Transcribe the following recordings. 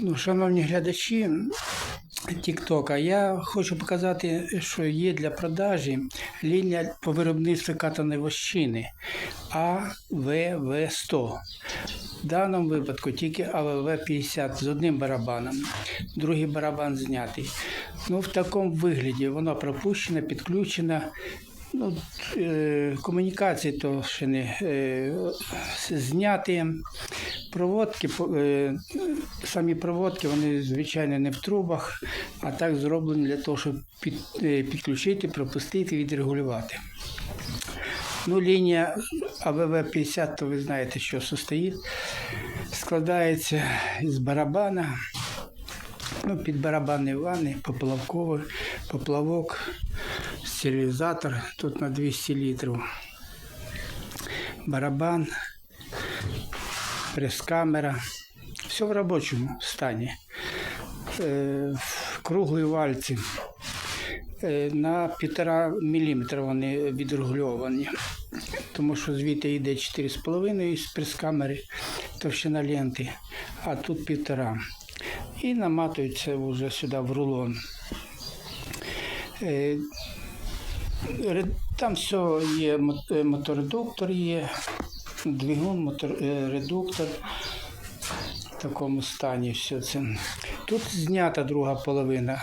Ну, шановні глядачі Тіктока, я хочу показати, що є для продажі лінія по виробництву катаної вощини АВВ-100. В даному випадку тільки АВВ-50 з одним барабаном, другий барабан знятий. Ну, в такому вигляді воно пропущено, підключено. Ну, е, комунікації то ще не е, зняті. Проводки, е, самі проводки, вони звичайно не в трубах, а так зроблені для того, щоб е, підключити, пропустити, відрегулювати. Ну, лінія АВВ-50, то ви знаєте, що состоїть. Складається з барабана, ну, під барабанні ванни, поплавковий, поплавок, стерилізатор тут на 200 літрів. Барабан, прес-камера. Все в робочому стані. Е, круглі вальці. Е, на 1,5 мм вони відрегульовані, тому що звідти йде 4,5 з прес-камери, товщина ленти, а тут 1,5. І наматується вже сюди в рулон. Е, Там все є е, моторедуктор, є двигун, мотор, е, редуктор. В такому стані все це. Тут знята друга половина.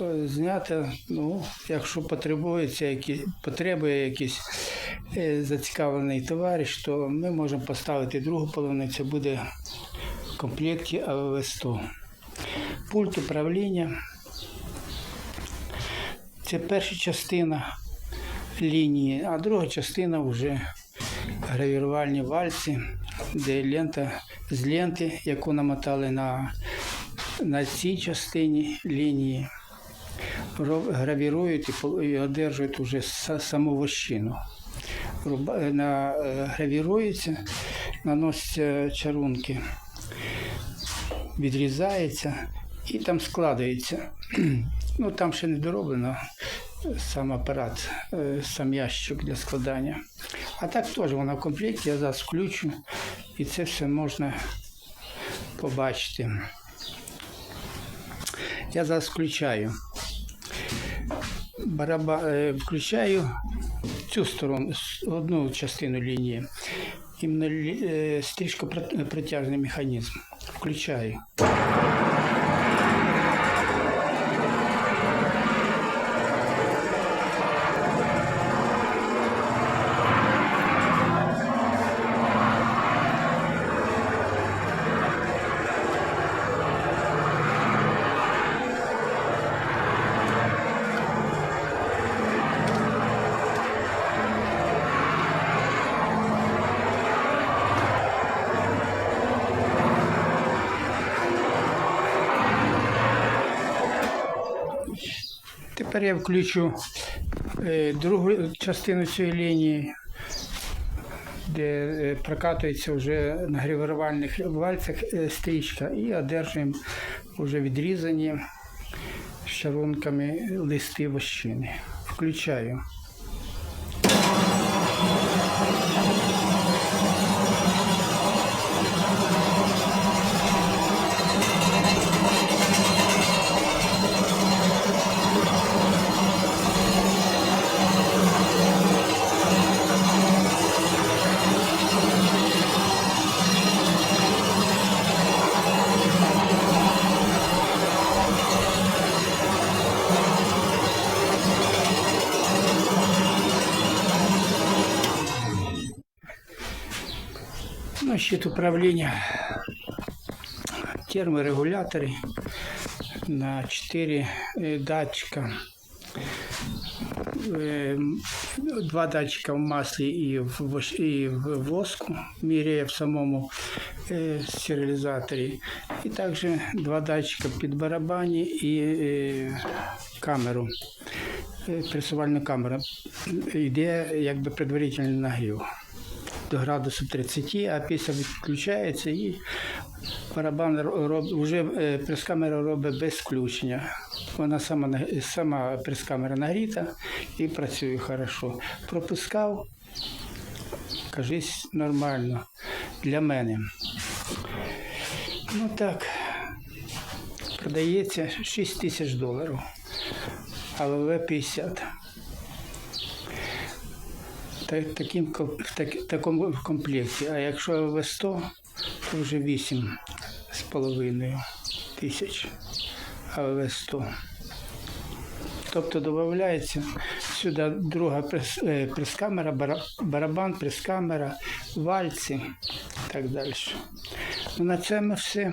Е, Знята, ну, якщо потребується, які, потребує якийсь е, зацікавлений товариш, то ми можемо поставити другу половину, це буде в комплекті АВВ-100. Пульт управління. Це перша частина лінії, а друга частина вже гравірувальні вальці, де лента з ленти, яку намотали на, на цій частині лінії, гравірують і, одержують вже саму вощину. Гравірується, наносяться чарунки, відрізається і там складається. Ну там ще не дороблено сам апарат, е, сам ящик для складання. А так теж вона в комплекті, я зараз включу, і це все можна побачити. Я зараз включаю. Бараба... е, Включаю цю сторону, одну частину лінії. Іменно е, стрічко протяжний механізм. Включаю. Тепер я включу е, другу частину цієї лінії, де е, прокатується вже на гравірувальних вальцях е, стрічка, і одержуємо вже відрізані шарунками листи вощини. Включаю. Щит управління, терморегулятори на 4 датчика. Е, Два датчика в маслі і в, і в воску, міряє в самому е, стерилізаторі. І також два датчика під барабані і е, камеру, е, пресувальну камеру. Йде якби предварительний нагрів до градусу 30, а після відключається і барабан роб, вже е, прес-камера робить без включення. Вона сама, сама прес-камера нагріта і працює хорошо. Пропускав, кажись, нормально для мене. Ну так, продається 6 тисяч доларів, а ВВ 50. Та- Таким, в такому комплекті. А якщо ВВ 100, то вже 8 з половиною тисяч, а ВВ 100. Тобто додається сюди друга прес- е, прес-камера, барабан, прес-камера, вальці і так далі. Ну, на цьому все.